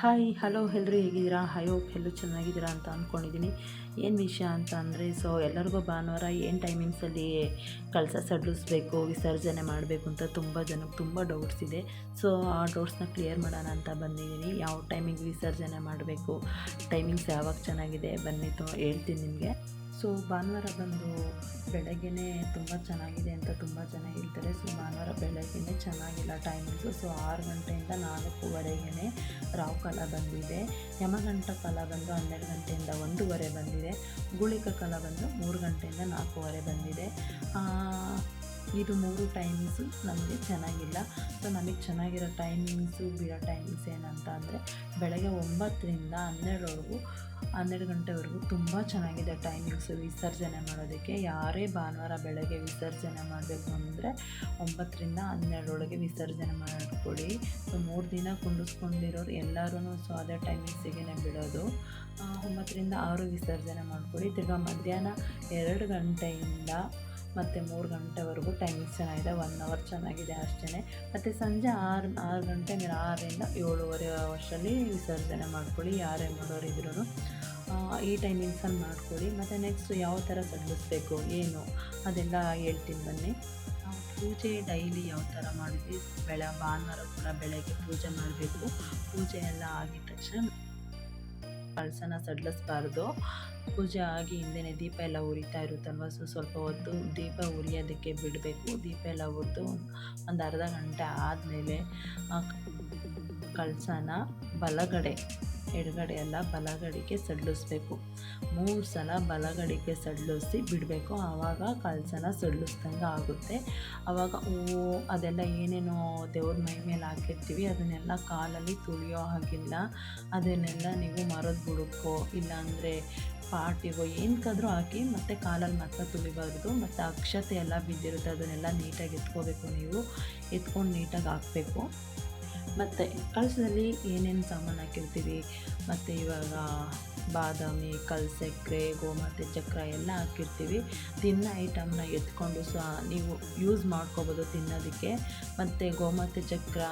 Hi hello ಎಲ್ಲರೂ ಹೇಗಿದ್ದೀರಾ? I hope ಎಲ್ಲರೂ ಚೆನ್ನಾಗಿದ್ದೀರಾ ಅಂತ ಅಂದ್ಕೊಂಡಿದ್ದೀನಿ ಏನು ವಿಷಯ ಅಂತ ಅಂದರೆ ಸೊ ಎಲ್ಲರಿಗೂ ಭಾನುವಾರ ಏನು ಟೈಮಿಂಗ್ಸಲ್ಲಿ ಕಳಸ ಸಡಿಲಿಸ್ಬೇಕು, ವಿಸರ್ಜನೆ ಮಾಡಬೇಕು ಅಂತ ತುಂಬ ಜನಕ್ಕೆ ತುಂಬ ಡೌಟ್ಸ್ ಇದೆ. ಸೊ ಆ ಡೌಟ್ಸ್ನ ಕ್ಲಿಯರ್ ಮಾಡೋಣ ಅಂತ ಬಂದಿದ್ದೀನಿ. ಯಾವ ಟೈಮಿಂಗ್ ವಿಸರ್ಜನೆ ಮಾಡಬೇಕು? ಟೈಮಿಂಗ್ಸ್ ಯಾವಾಗ ಚೆನ್ನಾಗಿದೆ? ಬನ್ನಿ ಹೇಳ್ತೀನಿ ನಿಮಗೆ. ಸೊ ಭಾನುವಾರ ಬಂದು ಬೆಳಗ್ಗೆ ತುಂಬ ಚೆನ್ನಾಗಿದೆ ಅಂತ ತುಂಬ ಜನ ಹೇಳ್ತಾರೆ. ಸೊ ಭಾನುವಾರ ಬೆಳಗ್ಗೆ ಚೆನ್ನಾಗಿಲ್ಲ ಟೈಮಿಂಗ್ಸು ಸೊ ಆರು ಗಂಟೆಯಿಂದ ನಾಲ್ಕೂವರೆಗೆ ರಾವ್ ಕಾಲ ಬಂದಿದೆ. ಯಮಗಂಟ ಕಾಲ ಬಂದು ಹನ್ನೆರಡು ಗಂಟೆಯಿಂದ ಒಂದೂವರೆ ಬಂದಿದೆ. ಗುಳಿಕ ಕಾಲ ಬಂದು ಮೂರು ಗಂಟೆಯಿಂದ ನಾಲ್ಕೂವರೆ ಬಂದಿದೆ. ಇದು ಮೂರು ಟೈಮಿಂಗ್ಸು ನಮಗೆ ಚೆನ್ನಾಗಿಲ್ಲ. ಸೊ ನಮಗೆ ಚೆನ್ನಾಗಿರೋ ಟೈಮಿಂಗ್ಸು ಬಿಡೋ ಟೈಮಿಂಗ್ಸ್ ಏನಂತ ಅಂದರೆ ಬೆಳಗ್ಗೆ ಒಂಬತ್ತರಿಂದ ಹನ್ನೆರಡರವರೆಗೂ ಹನ್ನೆರಡು ಗಂಟೆವರೆಗೂ ತುಂಬ ಚೆನ್ನಾಗಿದೆ ಟೈಮಿಂಗ್ಸು ವಿಸರ್ಜನೆ ಮಾಡೋದಕ್ಕೆ. ಯಾರೇ ಭಾನುವಾರ ಬೆಳಗ್ಗೆ ವಿಸರ್ಜನೆ ಮಾಡಬೇಕು ಅಂದರೆ ಒಂಬತ್ತರಿಂದ ಹನ್ನೆರಡರೊಳಗೆ ವಿಸರ್ಜನೆ ಮಾಡಿಕೊಡಿ. ಸೊ, ಮೂರು ದಿನ ಕುಂಡಿಸ್ಕೊಂಡಿರೋರು ಎಲ್ಲರೂ ಸೊ, ಅದೇ ಟೈಮಿಂಗ್ಸಿಗೆ ಬಿಡೋದು. ಒಂಬತ್ತರಿಂದ ಆರು ವಿಸರ್ಜನೆ ಮಾಡಿಕೊಡಿ. ತಿರ್ಗಾ ಮಧ್ಯಾಹ್ನ ಎರಡು ಗಂಟೆಯಿಂದ ಮತ್ತು ಮೂರು ಗಂಟೆವರೆಗೂ ಟೈಮಿಂಗ್ಸ್ ಚೆನ್ನಾಗಿದೆ ಒನ್ ಅವರ್ ಚೆನ್ನಾಗಿದೆ ಅಷ್ಟೇ ಮತ್ತು ಸಂಜೆ ಆರು ಆರು ಗಂಟೆ ಮೇಲೆ ಆರರಿಂದ ಏಳುವರೆ ಅವರ್ಷಲ್ಲಿ ವಿಸರ್ಜನೆ ಮಾಡ್ಕೊಳ್ಳಿ. ಯಾರೇ ಮಾಡೋರಿದ್ರು ಈ ಟೈಮಿಂಗ್ಸನ್ನು ಮಾಡ್ಕೊಳ್ಳಿ. ಮತ್ತು ನೆಕ್ಸ್ಟ್ ಯಾವ ಥರ ಸಲ್ಲಿಸ್ಬೇಕು? ಏನು? ಅದೆಲ್ಲ ಹೇಳ್ತೀನಿ ಬನ್ನಿ. ಪೂಜೆ ಡೈಲಿ ಯಾವ ಥರ ಮಾಡಿದ್ವಿ? ಬೆಳ, ಭಾನುವಾರ ಕೂಡ ಬೆಳಗ್ಗೆ ಪೂಜೆ ಮಾಡಬೇಕು. ಪೂಜೆ ಎಲ್ಲ ಆಗಿದ ತಕ್ಷಣ ಕಳಸನ ಸಡ್ಲಿಸ್ಬಾರ್ದು. ಪೂಜೆ ಆಗಿ ಹಿಂದೆನೇ ದೀಪ ಎಲ್ಲ ಉರಿತಾ ಇರುತ್ತಲ್ವ? ಸೊ ಸ್ವಲ್ಪ ಹೊತ್ತು ದೀಪ ಉರಿಯೋದಕ್ಕೆ ಬಿಡಬೇಕು. ದೀಪ ಎಲ್ಲ ಉರಿದು ಒಂದು ಅರ್ಧ ಗಂಟೆ ಆದಮೇಲೆ ಕಳಸನ ಬಲಗಡೆ. ಎಡಗಡೆ ಎಲ್ಲ ಬಲಗಡೆಗೆ ಸಡ್ಲಿಸ್ಬೇಕು. ಮೂರು ಸಲ ಬಲಗಡೆಗೆ ಸಡ್ಲಿಸಿ ಬಿಡಬೇಕು. ಆವಾಗ ಕಳಸನ ಸಡ್ಲಿಸ್ದಂಗೆ ಆಗುತ್ತೆ. ಆವಾಗ ಹೂವು ಅದೆಲ್ಲ ಏನೇನೋ ದೇವ್ರ ಮೈ ಮೇಲೆ ಹಾಕಿರ್ತೀವಿ. ಅದನ್ನೆಲ್ಲ ಕಾಲಲ್ಲಿ ತುಳಿಯೋ ಹಾಗಿಲ್ಲ. ಅದನ್ನೆಲ್ಲ ನೀವು ಮರದ ಬುಡಕ್ಕೋ ಇಲ್ಲಾಂದರೆ ಪಾಟಿಗೋ ಏನಕ್ಕಾದ್ರೂ ಹಾಕಿ ಮತ್ತು ಕಾಲಲ್ಲಿ ಮಾತ್ರ ತುಳಿಬಾರ್ದು. ಮತ್ತು ಅಕ್ಷತೆ ಎಲ್ಲ ಬಿದ್ದಿರುತ್ತೆ. ಅದನ್ನೆಲ್ಲ ನೀಟಾಗಿ ಎತ್ಕೋಬೇಕು ನೀವು. ಎತ್ಕೊಂಡು ನೀಟಾಗಿ ಹಾಕಬೇಕು. ಮತ್ತು ಕಳಸದಲ್ಲಿ ಏನೇನು ಸಾಮಾನು ಹಾಕಿರ್ತೀವಿ, ಮತ್ತು ಇವಾಗ ಬಾದಾಮಿ ಕಲ್ಸಕ್ರೆ ಗೋಮಾತೆ ಚಕ್ರ ಎಲ್ಲ ಹಾಕಿರ್ತೀವಿ. ತಿನ್ನೋ ಐಟಮ್ನ ಎತ್ಕೊಂಡು ಸಹ ನೀವು ಯೂಸ್ ಮಾಡ್ಕೋಬೋದು ತಿನ್ನೋದಕ್ಕೆ. ಮತ್ತು ಗೋಮಾತೆ ಚಕ್ರ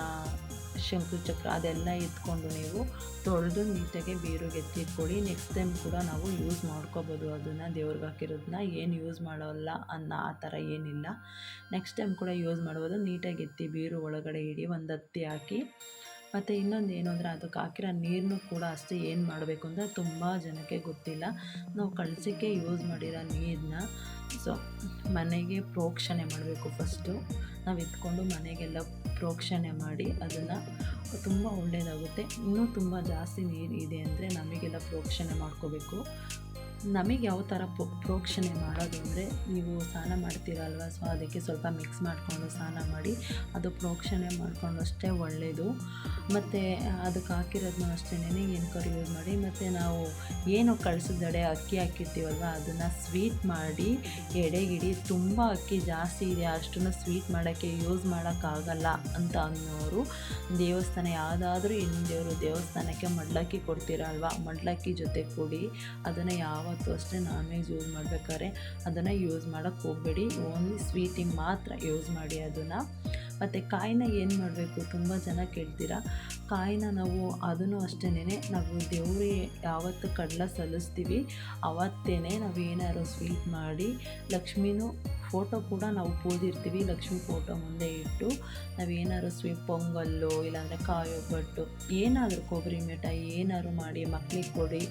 ಶಂಕು ಚಕ್ರ ಅದೆಲ್ಲ ಎತ್ಕೊಂಡು ನೀವು ತೊಳೆದು ನೀಟಾಗಿ ಬೀರುಗೆ ಎತ್ತಿಟ್ಕೊಳ್ಳಿ ನೆಕ್ಸ್ಟ್ ಟೈಮ್ ಕೂಡ ನಾವು ಯೂಸ್ ಮಾಡ್ಕೋಬೋದು ಅದನ್ನು. ದೇವ್ರಿಗೆ ಹಾಕಿರೋದನ್ನ ಏನು ಯೂಸ್ ಮಾಡೋಲ್ಲ ಅನ್ನೋ ಆ ಥರ ಏನಿಲ್ಲ. ನೆಕ್ಸ್ಟ್ ಟೈಮ್ ಕೂಡ ಯೂಸ್ ಮಾಡ್ಬೋದು. ನೀಟಾಗಿ ಎತ್ತಿ ಬೀರು ಒಳಗಡೆ ಇಡಿ, ಒಂದು ಹತ್ತಿ ಹಾಕಿ. ಮತ್ತು ಇನ್ನೊಂದು ಏನು ಅಂದರೆ ಅದಕ್ಕೆ ಹಾಕಿರೋ ನೀರನ್ನು ಕೂಡ ಅಷ್ಟೇ ಏನು ಮಾಡಬೇಕು ಅಂತ ತುಂಬ ಜನಕ್ಕೆ ಗೊತ್ತಿಲ್ಲ. ನಾವು ಕಳಸಕ್ಕೆ ಯೂಸ್ ಮಾಡಿರೋ ನೀರನ್ನ ಸೊ ಮನೆಗೆ ಪ್ರೋಕ್ಷಣೆ ಮಾಡಬೇಕು ಫಸ್ಟು ನಾವು ಎತ್ಕೊಂಡು ಮನೆಗೆಲ್ಲ ಪ್ರೋಕ್ಷಣೆ ಮಾಡಿ ಅದನ್ನು ತುಂಬ ಒಳ್ಳೆಯದಾಗುತ್ತೆ ಇನ್ನೂ ತುಂಬ ಜಾಸ್ತಿ ನೀರು ಇದೆ ಅಂದರೆ ನಮಗೆಲ್ಲ ಪ್ರೋಕ್ಷಣೆ ಮಾಡ್ಕೋಬೇಕು. ನಮಗೆ ಯಾವ ಥರ ಪ್ರೋಕ್ಷಣೆ ಮಾಡೋದು ಅಂದರೆ ನೀವು ಸ್ನಾನ ಮಾಡ್ತೀರಲ್ವ? ಸೊ ಅದಕ್ಕೆ ಸ್ವಲ್ಪ ಮಿಕ್ಸ್ ಮಾಡಿಕೊಂಡು ಸ್ನಾನ ಮಾಡಿ, ಅದು ಪ್ರೋಕ್ಷಣೆ ಮಾಡಿಕೊಂಡು ಅಷ್ಟೇ ಒಳ್ಳೆಯದು ಮತ್ತು ಅದಕ್ಕೆ ಹಾಕಿರೋದನ್ನ ಅಷ್ಟೇ ಏನಕ್ಕಾದ್ರು ಯೂಸ್ ಮಾಡಿ, ಮತ್ತು ನಾವು ಏನು ಕಳಿಸಿದಡೆ ಅಕ್ಕಿ ಹಾಕಿರ್ತೀವಲ್ವ, ಅದನ್ನು ಸ್ವೀಟ್ ಮಾಡಿ ಎಡೆಗಿಡಿ ತುಂಬ ಅಕ್ಕಿ ಜಾಸ್ತಿ ಇದೆ, ಅಷ್ಟನ್ನು ಸ್ವೀಟ್ ಮಾಡೋಕ್ಕೆ ಯೂಸ್ ಮಾಡೋಕ್ಕಾಗಲ್ಲ ಅಂತ ಅನ್ನೋರು ದೇವಸ್ಥಾನ ಯಾವುದಾದ್ರೂ ಹೆಣ್ಣು ದೇವರು ದೇವಸ್ಥಾನಕ್ಕೆ ಮಡ್ಲಕ್ಕಿ ಕೊಡ್ತೀರಲ್ವ? ಮಡ್ಲಕ್ಕಿ ಜೊತೆ ಕೂಡಿ, ಅದನ್ನು ಯಾವತ್ತೂ ಅಷ್ಟೇ ನಾನ್ ವೆಜ್ ಯೂಸ್ ಮಾಡಬೇಕಾದ್ರೆ ಅದನ್ನು ಯೂಸ್ ಮಾಡೋಕ್ಕೆ ಹೋಗಬೇಡಿ. ಓನ್ಲಿ ಸ್ವೀಟಿಗೆ ಮಾತ್ರ ಯೂಸ್ ಮಾಡಿ ಅದನ್ನು. ಮತ್ತು ಕಾಯಿನ ಏನು ಮಾಡಬೇಕು? ತುಂಬ ಜನ ಕೇಳ್ತೀರಾ? ಕಾಯಿನ ನಾವು ಅದನ್ನು ಅಷ್ಟೇ ನಾವು ದೇವ್ರಿಗೆ ಯಾವತ್ತು ಕಡಲ ಸಲ್ಲಿಸ್ತೀವಿ ಅವತ್ತೇ ನಾವು ಏನಾದ್ರು ಸ್ವೀಟ್ ಮಾಡಿ, ಲಕ್ಷ್ಮಿನೂ ಫೋಟೋ ಕೂಡ ನಾವು ಕೂದಿರ್ತೀವಿ ಲಕ್ಷ್ಮಿ ಫೋಟೋ ಮುಂದೆ ಇಟ್ಟು ನಾವು ಏನಾದ್ರು ಸ್ವೀಟ್ ಪೊಂಗಲ್ಲು, ಇಲ್ಲಾಂದರೆ ಕಾಯಿ ಒಬ್ಬಟ್ಟು ಏನಾದರೂ ಕೊಬ್ಬರಿ ಮಿಠಾಯಿ ಏನಾದ್ರು ಮಾಡಿ ಮಕ್ಕಳಿಗೆ ಕೊಡಿ.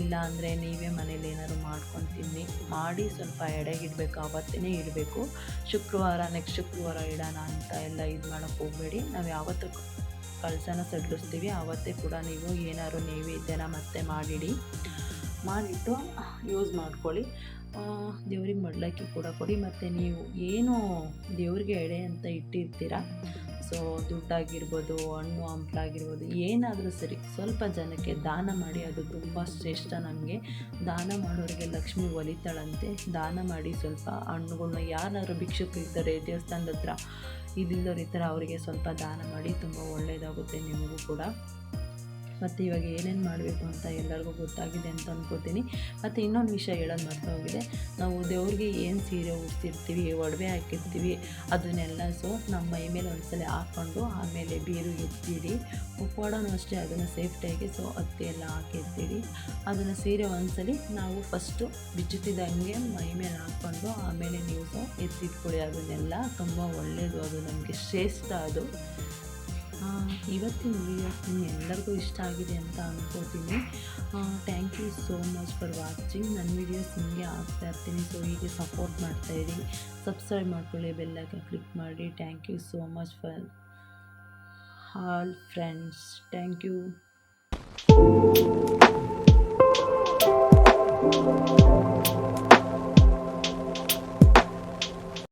ಇಲ್ಲ ಅಂದರೆ ನೀವೇ ಮನೇಲಿ ಏನಾದ್ರು ಮಾಡ್ಕೊಂಡು ತಿನ್ನಿ. ಮಾಡಿ ಸ್ವಲ್ಪ ಎಡೆಗಿಡಬೇಕು ಆವತ್ತೇ ಇಡಬೇಕು. ಶುಕ್ರವಾರ ನೆಕ್ಸ್ಟ್ ಶುಕ್ರವಾರ ಇಡೋಣ ಅಂತ ಎಲ್ಲ ಇದು ಮಾಡೋಕ್ಕೆ ಹೋಗಬೇಡಿ. ನಾವು ಯಾವತ್ತೂ ಕಳಸನ ಸಡ್ಲಿಸ್ತೀವಿ. ಆವತ್ತೇ ಕೂಡ ನೀವು ಏನಾದ್ರು ನೈವೇದ್ಯನ ಮತ್ತೆ ಮಾಡಿಡಿ. ಮಾಡಿಟ್ಟು ಯೂಸ್ ಮಾಡ್ಕೊಳ್ಳಿ. ದೇವ್ರಿಗೆ ಮಡ್ಲಕ್ಕಿ ಕೂಡ ಕೊಡಿ. ಮತ್ತು ನೀವು ಏನು ದೇವ್ರಿಗೆ ಎಡೆ ಅಂತ ಇಟ್ಟಿರ್ತೀರ? ಸೊ ದುಡ್ಡಾಗಿರ್ಬೋದು, ಹಣ್ಣು ಹಂಪ್ಲಾಗಿರ್ಬೋದು, ಏನಾದರೂ ಸರಿ, ಸ್ವಲ್ಪ ಜನಕ್ಕೆ ದಾನ ಮಾಡಿ, ಅದು ತುಂಬ ಶ್ರೇಷ್ಠ ನಮಗೆ. ದಾನ ಮಾಡೋರಿಗೆ ಲಕ್ಷ್ಮಿ ಒಲಿತಾಳಂತೆ. ದಾನ ಮಾಡಿ ಸ್ವಲ್ಪ ಹಣ್ಣುಗಳನ್ನ ಯಾರಾದರೂ ಭಿಕ್ಷುಕರು ಇರ್ತಾರೆ, ದೇವಸ್ಥಾನದ ಹತ್ರ ಇದಿಲ್ಲದವ್ರ ಈ ಥರ ಅವರಿಗೆ ಸ್ವಲ್ಪ ದಾನ ಮಾಡಿ, ತುಂಬ ಒಳ್ಳೆಯದಾಗುತ್ತೆ ನಿಮಗೂ ಕೂಡ. ಮತ್ತು ಇವಾಗ ಏನೇನು ಮಾಡಬೇಕು ಅಂತ ಎಲ್ಲರಿಗೂ ಗೊತ್ತಾಗಿದೆ ಅಂತ ಅಂದ್ಕೋತೀನಿ ಮತ್ತು ಇನ್ನೊಂದು ವಿಷಯ ಹೇಳೋದು ಮಾಡ್ತಾ ಹೋಗಿದೆ. ನಾವು ದೇವ್ರಿಗೆ ಏನು ಸೀರೆ ಉಡ್ತಿರ್ತೀವಿ ಒಡವೆ ಹಾಕಿರ್ತೀವಿ, ಅದನ್ನೆಲ್ಲ ಸೊ ನಮ್ಮ ಮೈ ಮೇಲೆ ಒಂದ್ಸಲ ಹಾಕ್ಕೊಂಡು ಆಮೇಲೆ ಬೀರು ಎತ್ತಿಡಿ ಉಪ್ಪಾಡೋನು ಅಷ್ಟೇ, ಅದನ್ನು ಸೇಫ್ಟಿಯಾಗಿ ಸೊ ಹತ್ತಿ ಎಲ್ಲ ಹಾಕಿರ್ತೀರಿ. ಅದನ್ನು ಸೀರೆ ಒಂದ್ಸಲಿ ನಾವು ಫಸ್ಟು ಬಿಚ್ಚುತ್ತಿದ್ದಂಗೆ ಮೈ ಮೇಲೆ ಹಾಕ್ಕೊಂಡು ಆಮೇಲೆ ನೀವು ಸೊ ಎತ್ತಿಟ್ಕೊಳ್ಳಿ. ಅದನ್ನೆಲ್ಲ ತುಂಬ ಒಳ್ಳೆಯದು ಅದು ನಮಗೆ ಶ್ರೇಷ್ಠ ಅದು. ಇವತ್ತಿನ ವಿಡಿಯೋ ನಿಮ್ಮೆಲ್ಲರಿಗೂ ಇಷ್ಟ ಆಗಿದೆ ಅಂತ ಅನ್ಕೋತೀನಿ. Thank you so much for watching ನನ್ನ ವೀಡಿಯೋಸ್ ನಿಮಗೆ ಆಗ್ತಾ ಇರ್ತೀನಿ. ಸೊ ಹೀಗೆ ಸಪೋರ್ಟ್ ಮಾಡ್ತಾ ಇರಿ. ಸಬ್ಸ್ಕ್ರೈಬ್ ಮಾಡ್ಕೊಳ್ಳಿ ಬೆಲ್ಲಾಗೆ ಕ್ಲಿಕ್ ಮಾಡಿ. Thank you so much for all friends thank you